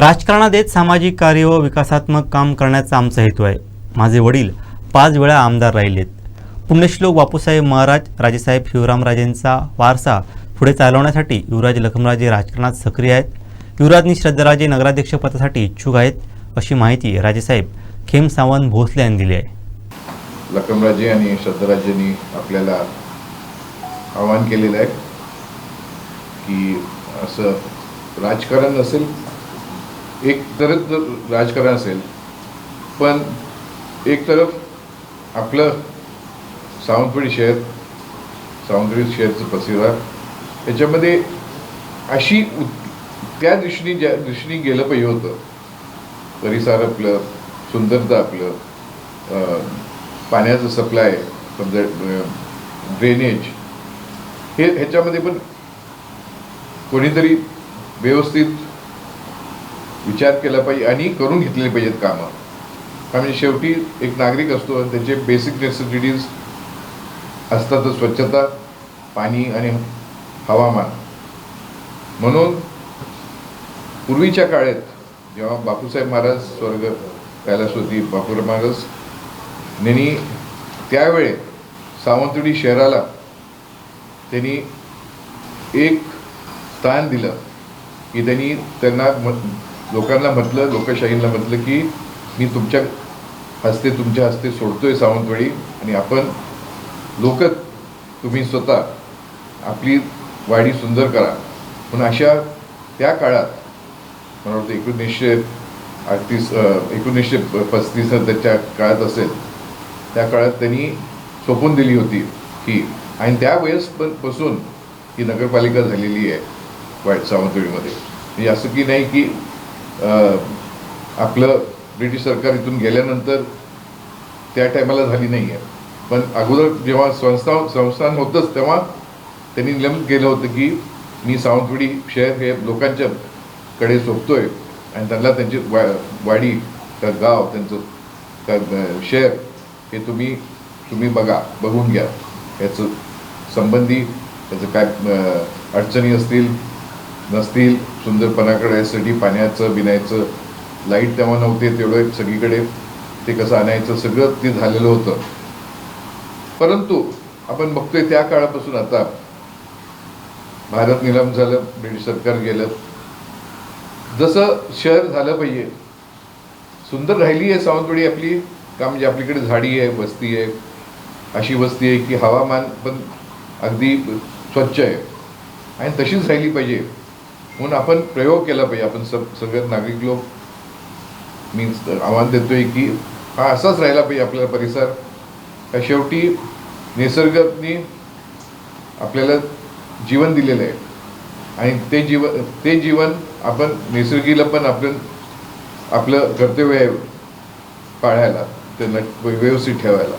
राजकारणात येत सामाजिक कार्य व विकासात्मक काम करण्याचा आमचा हेतू आहे. माझे वडील पाच वेळा आमदार राहिलेत. पुण्यश्लोक बापूसाहेब महाराज राजेसाहेब शिवरामराजेंचा वारसा पुढे चालवण्यासाठी युवराज लखमराजे राजकारणात सक्रिय आहेत. युवराजनी श्रद्धाराजे नगराध्यक्षपदासाठी इच्छुक आहेत अशी माहिती राजेसाहेब खेम सावंत भोसले यांनी दिली आहे. लखमराजे आणि श्रद्धाराजेंनी आपल्याला आवाहन केलेलं आहे की असं राजकारण असेल एक तरच राजकारण असेल पण एक तरफ आपलं सावंतवाडी शहर सावंतवाडी शहरचं पसिरा याच्यामध्ये अशी त्या दृष्टीने ज्या दृष्टीने गेलं पाहिजे होतं परिसर आपलं सुंदरता आपलं पाण्याचं सप्लाय समजा ड्रेनेज हे ह्याच्यामध्ये पण कोणीतरी व्यवस्थित विचार केला पाहिजे आणि करून घेतलेली पाहिजेत कामं. म्हणजे शेवटी एक नागरिक असतो आणि त्याचे बेसिक नेसेसिटीज असतात स्वच्छता पाणी आणि हवामान. म्हणून पूर्वीच्या काळात जेव्हा बापूसाहेब महाराज स्वर्ग कैलासवती बापूराव महाराज यांनी त्यावेळे सावंतवाडी शहराला त्यांनी एक स्थान दिलं की त्यांनी त्यांना लोकांना म्हटलं लोकशाहीला म्हटलं की मी तुमच्या हस्ते तुमच्या हस्ते सोडतोय सावंतवाडी आणि आपण लोक तुम्ही स्वतः आपली वाडी सुंदर करा. पण अशा त्या काळात मला वाटतं एकोणीसशे अडतीस एकोणीसशे पस्तीस त्याच्या काळात असेल त्या काळात त्यांनी सोपून दिली होती ही आणि त्या वेळेस पण पासून ही नगरपालिका झालेली आहे वाईट सावंतवाडीमध्ये. म्हणजे असं की नाही की आपलं ब्रिटिश सरकार इथून गेल्यानंतर त्या टायमाला झाली नाही आहे पण अगोदर जेव्हा संस्था संस्थान होतंच तेव्हा त्यांनी निलंबित केलं होतं की मी सावंतवाडी शहर हे लोकांच्या कडे सोपतोय आणि त्यांना त्यांची वा वाडी त्या गाव त्यांचं त्या शहर हे तुम्ही तुम्ही बघा बघून घ्या. याचं संबंधी त्याचं काय अडचणी असतील नसतील सुंदरपणाकडे यासाठी पाण्याचं बिनायचं लाइट तेव्हा नव्हते तेवढं सगळीकडे ते कसं आणायचं सगळं ते झालेलं होतं. परंतु आपण बघतोय त्या काळापासून आता भारत निलाम झालं ब्रिटिश सरकार गेलं. जसं शहर झालं पाहिजे सुंदर राहिली आहे सावंतवाडी आपली का म्हणजे आपलीकडे झाडी आहे वस्ती आहे अशी वस्ती आहे की हवामान पण अगदी स्वच्छ आहे. आणि तशीच राहिली पाहिजे. म्हणून आपण प्रयोग केला पाहिजे. आपण सब सगळे नागरिक लोक मी आव्हान देतोय की हा असाच राहिला पाहिजे आपला परिसर. का शेवटी निसर्गाने आपल्याला जीवन दिलेलं आहे. आणि ते जीवन ते जीवन आपण निसर्गीला पण आपण आपलं कर्तव्य आहे पाळायला त्यांना व्यवस्थित ठेवायला.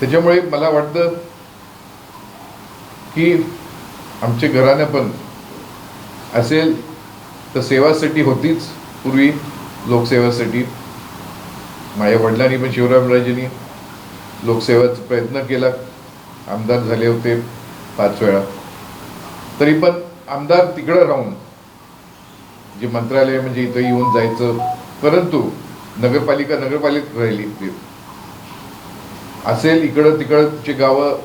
त्याच्यामुळे मला वाटतं की आमचे घरानं पण असेल तर सेवासाठी होतीच पूर्वी. लोकसेवासाठी माझ्या वडिलांनी पण शिवरामराजेंनी लोकसेवाचा प्रयत्न केला. आमदार झाले होते पाच वेळा. तरी पण आमदार तिकडं राहून जे मंत्रालय म्हणजे इथं येऊन जायचं. परंतु नगरपालिका नगरपालिका राहिली ती. असेल इकडं तिकडचे गावं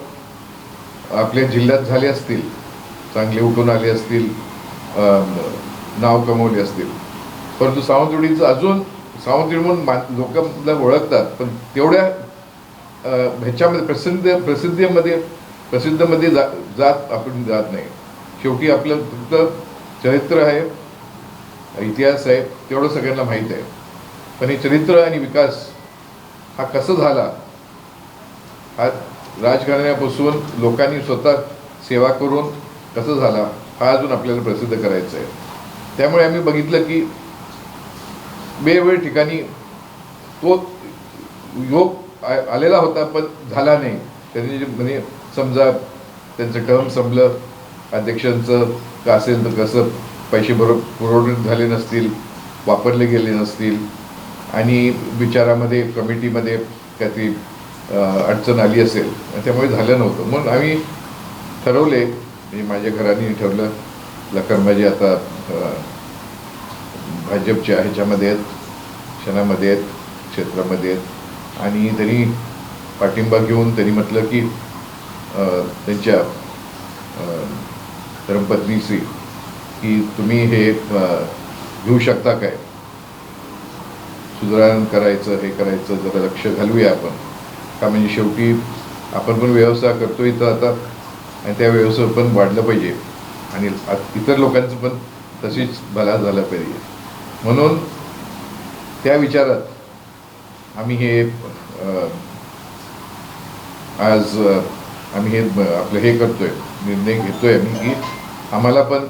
आपल्या जिल्ह्यात झाले असतील चांगले उठून आले असतील नाव कमवले असतील. परंतु सावंतवाडीचं अजून सावंतवाडी म्हणून मा लोक ओळखतात पण तेवढ्या ह्याच्यामध्ये प्रसिद्ध प्रसिद्धीमध्ये प्रसिद्धमध्ये जा जात आपण जात नाही. शेवटी आपलं फक्त चरित्र आहे इतिहास आहे तेवढं सगळ्यांना माहीत आहे. पण हे चरित्र आणि विकास हा कसं झाला? हा राजकारण्यापासून लोकांनी स्वतः सेवा करून कसं झाला? हा अजून आपल्याला प्रसिद्ध करायचा आहे त्यामुळे आम्ही बघितलं की वेगवेगळ्या ठिकाणी तो योग आ- आलेला होता पण झाला नाही. त्यांनी म्हणजे समजा त्यांचं टर्म संपलं अध्यक्षांचं का असेल तर कसं पैसे बरोबर पुरवठे झाले नसतील वापरले गेले नसतील आणि विचारामध्ये कमिटीमध्ये काहीतरी अडचण आली असेल त्यामुळे झालं नव्हतं. म्हणून आम्ही ठरवले मी माझ्या घराने ठेवलं. लखनबाजी आता भाजपच्या ह्याच्यामध्ये आहेत क्षणामध्ये आहेत क्षेत्रामध्ये आहेत. आणि त्यांनी पाठिंबा घेऊन त्यांनी म्हटलं की त्यांच्या धर्मपत्नीशी की तुम्ही हे घेऊ शकता काय? सुधारण करायचं हे करायचं जरा लक्ष घालूया आपण. का म्हणजे शेवटी आपण पण व्यवसाय करतोय तर आता आणि त्या व्यवसाय पण वाढलं पाहिजे. आणि इतर लोकांचं पण तशीच भला झाला पाहिजे. म्हणून त्या विचारात आम्ही हे आज आम्ही हे आपलं हे करतोय निर्णय घेतोय आम्ही की आम्हाला पण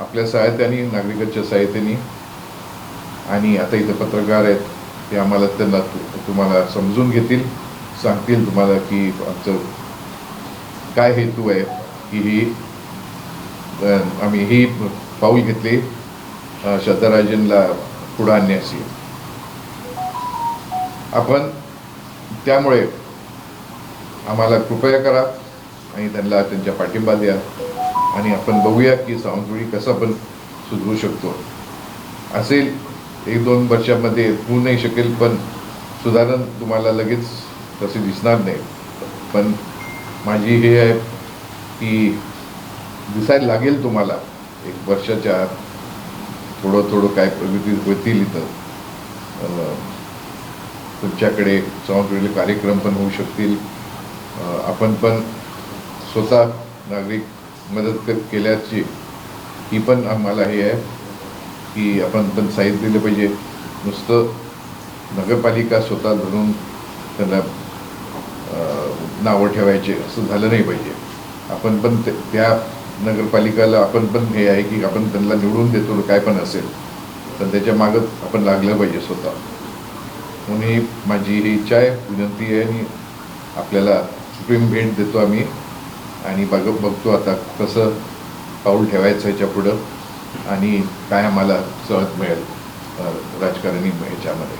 आपल्या साहित्याने नागरिकांच्या साहित्याने आणि आता इथं पत्रकार आहेत ते आम्हाला त्यांना तुम्हाला समजून घेतील सांगतील तुम्हाला की आमचं काय हेतू आहे? की ही आम्ही ही पाऊल घेतली अ, श्रद्धाराजनला पुढं आणण्याची. आपण त्यामुळे आम्हाला कृपया करा आणि त्यांना त्यांच्या पाठिंबा द्या. आणि आपण बघूया की सावंतवाडी कसं आपण सुधरू शकतो. असेल एक दोन वर्षामध्ये होऊ नाही शकेल पण सुधारण तुम्हाला लगेच तसे दिसणार नाही. पण माझी हे आहे की दिसायला लागेल तुम्हाला. एक वर्षाच्या आत थोडं थोडं काय प्रगती होतील इथं. तुमच्याकडे सावंतवाडीले कार्यक्रम पण होऊ शकतील. आपण पण स्वतः नागरिक मदत केल्याची ही पण आम्हाला हे आहे की आपण पण साहित्य दिलं पाहिजे. नुसतं नगरपालिका स्वतः धरून त्यांना नावं ठेवायचे असं झालं नाही पाहिजे. आपण पण ते- त्या नगरपालिकाला आपण पण हे आहे की आपण त्यांना निवडून देतो काय पण असेल तर त्याच्या मागं आपण लागलं पाहिजे स्वतः. म्हणून ही माझी ही इच्छा आहे विनंती आहे आणि आपल्याला सुप्रीम भेट देतो आम्ही. आणि बघ बघतो आता कसं पाऊल ठेवायचं ह्याच्या पुढं आणि काय आम्हाला सहज मिळेल राजकारणी ह्याच्यामध्ये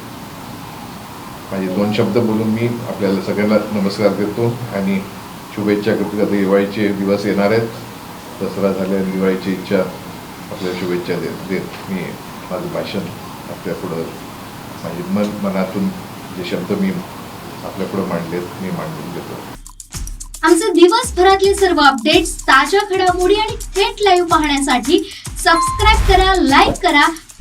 माझे दोन शब्द बोलून मी आपल्याला सगळ्यांना नमस्कार देतो आणि शुभेच्छा करतो. आता दिवाळीचे दिवस येणार आहेत. दसरा झाल्या दिवाळीची इच्छा आपल्याला शुभेच्छा देत देत मी माझं भाषण आपल्या पुढं माझे मन मनातून जे शब्द मी आपल्या पुढं मांडलेत मी मांडून देतो आमचे दिवसभरातले सर्व अपडेट्स ताज्या घडामोडी आणि थेट लाईव्ह पाहण्यासाठी सबस्क्राईब करा लाईक करा